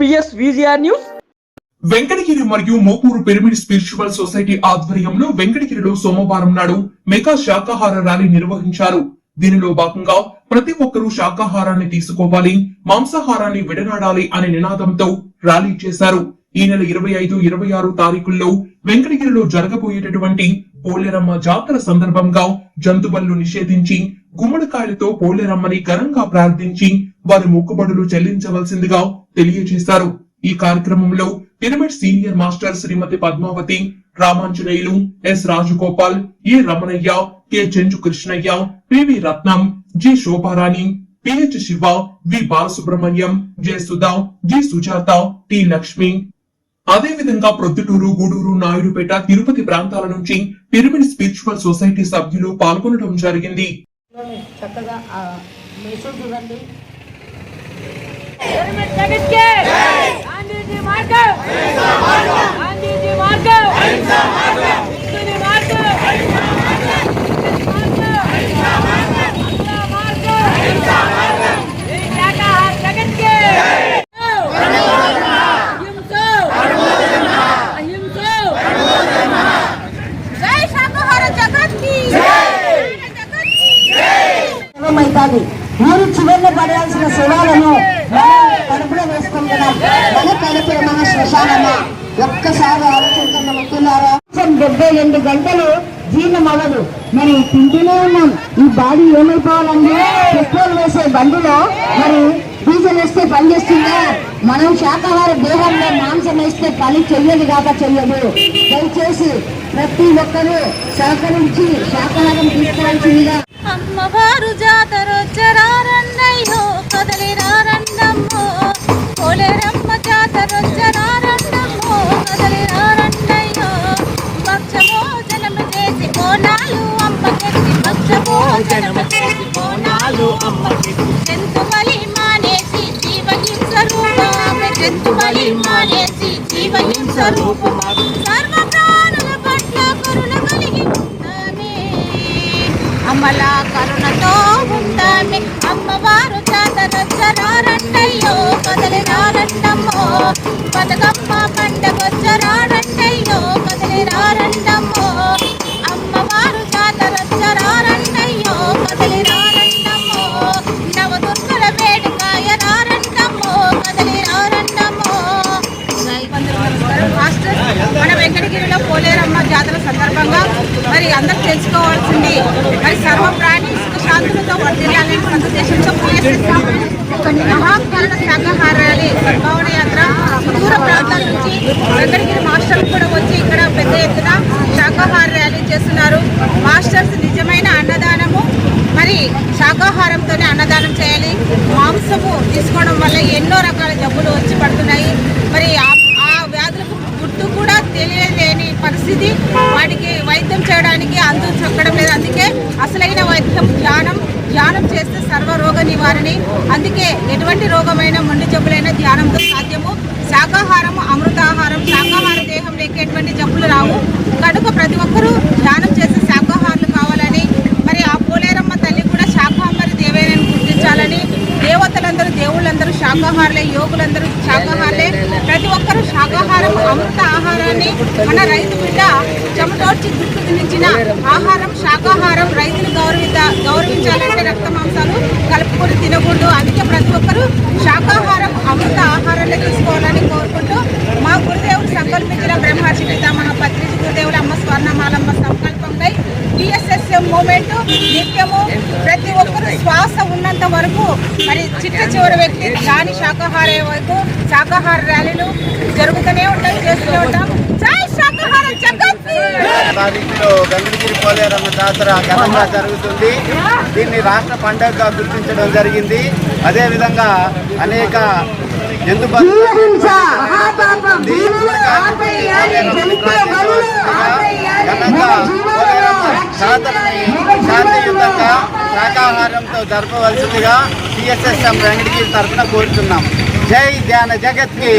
PS VGR news. Venkatagiri మరియు Mopuru pyramid spiritual society ఆధ్వర్యంలో వెంకటగిరిలో సోమవారం నాడు మెగా శాకాహార ర్యాలీ నిర్వహించారు. దీనిలో భాగంగా ప్రతి ఒక్కరూ శాకాహారాన్ని తీసుకోవాలి మాంసాహారాన్ని విడనాడాలి అనే నినాదంతో ర్యాలీ చేశారు. ఈ నెల ఇరవై ఐదు ఇరవై ఆరు తారీఖుల్లో వెంకటగిరిలో జరగబోయేటటువంటి పోలేరమ్మ జాతర సందర్భంగా జంతువులను నిషేధించి గుమ్మడికాయలతో పోలేరమ్మని ఘనంగా ప్రార్థించి వారి మొక్కుబడులు చెల్లించవలసిందిగా తెలియజేశారు. ఈ కార్యక్రమంలో pyramid senior master Srimati Padmavati Ramanjaneyulu S Rajagopal A Ramanaiah K Chenchu Krishnaiah PV Ratnam G Shobharani PH Shiva V Balasubrahmanyam J Sudha G Sujatha T Lakshmi. అదే విధంగా ప్రొద్దుటూరు గూడూరు నాయుడుపేట తిరుపతి ప్రాంతాల నుంచి పిరమిడ్ స్పిరిచువల్ సొసైటీ సభ్యులు పాల్గొనడం జరిగింది. చక్కగా జగత్కే గాంధీజీ మార్గం గాంధీజీ మార్గం హిందుని మార్గం ఈ శాకాహార జగత్కే అహింస అహింస జై శాకాహార జగత్కి జగత్కి అవుతుంది ఊరి చివరిలో పడాల్సిన శివాలను మనం కడుపులో వేసుకుంటున్నాం మన కడుపులో మన శ్మశానమా ఒక్కసారి ఆలోచించండి మిత్రులారా డెబ్బై రెండు గంటలు జీర్ణం అవ్వదు. మరి తింటూనే ఉన్నాం. ఈ బాడీ ఏమైపోవాలండి? పెట్రోల్ వేసే బండిలో మరి డీజిల్ వేస్తే పని చేస్తుందా? మనం శాకాహార దేహంలో మాంసం వేస్తే పని చెయ్యదు కాక చెయ్యదు. దయచేసి ప్రతి ఒక్కరూ సహకరించి శాకాహారం తీసుకోవాల్సిందిగా. అమ్మవారు జాతరొచ్చరారన్నయ్యో బోనాలు చేసి బోనాలు అమ్మకెత్తి జంతుబలి మానేసి జీవహింస రూపమే. జంతుబలి మానేసి జీవహింస రూపమే. సర్వ ప్రాణుల పట్ల కరుణ కలిగి ఉంటామే అమల కరుణతో ఉంటామి అమ్మవారు జాతరొచ్చరారంటయ్యో సందేశంతో మహాకరణ శాకాహార ర్యాలీ యాత్ర దూర ప్రాంతాల నుంచి వెంకటగిరి మాస్టర్లు కూడా వచ్చి ఇక్కడ పెద్ద ఎత్తున శాకాహార ర్యాలీ చేస్తున్నారు. మాస్టర్స్ నిజమైన అన్నదానము. మరి శాకాహారంతోనే అన్నదానం చేయాలి. మాంసము తీసుకోవడం వల్ల ఎన్నో రకాల జబ్బులు వచ్చి పడుతున్నాయి. మరి ఆ- వ్యాధులకు గుర్తు కూడా తెలియలేని పరిస్థితి. వాటికి వైద్యం చేయడానికి అంతు చక్కడం లేదు అందుకే అసలైన వైద్యం ధ్యానం ధ్యానం చేస్తే సర్వ రోగ నివారణి అందుకే ఎటువంటి రోగమైన మొండి జబ్బులైన సాధ్యము. శాకాహారము అమృతాహారం శాకాహార దేహం లేక జబ్బులు రావు. కనుక ప్రతి ఒక్కరూ ధ్యానం చేసే శాకాహారులు కావాలని మరి ఆ పోలేరమ్మ తల్లి కూడా శాకాహారి దేవేనని గుర్తించాలని దేవతలందరూ దేవుళ్ళందరూ శాకాహారులే యోగులందరూ శాకాహారులే. ప్రతి ఒక్కరూ శాకాహారం అమృత ఆహారాన్ని మన రైతు బిడ్డ చెమటోడ్చి దుక్కు తినించిన ఆహారం శాకాహారం రైతులు గౌరవిత గౌరవించాలంటే రక్త మాంసాలు కలుపుకొని తినకూడదు. అందుకే ప్రతి ఒక్కరూ శాకాహారం అమృత ఆహారాన్ని శ్వాస ఉన్నంత వరకు మరి చిట్ట చివరి వ్యక్తి దాని శాకాహార వరకు శాకాహార ర్యాలీలు జరుగుతూనే ఉంటాయి చేస్తూనే ఉంటాం. తారీఖులో గంగగిరి పోలేరమ్మ జాతర ఘనంగా జరుగుతుంది. దీన్ని రాష్ట్ర పండుగగా గుర్తించడం జరిగింది. అదేవిధంగా అనేక ఆపేయాలి. ఘనంగా పోలేరమ్మ జాతరని శాంతియుతంగా శాకాహారంతో జరపవలసిందిగా సిఎస్ఎస్ఎం వెంకటగిరి తరఫున కోరుతున్నాం. జై ధ్యాన జగత్కి.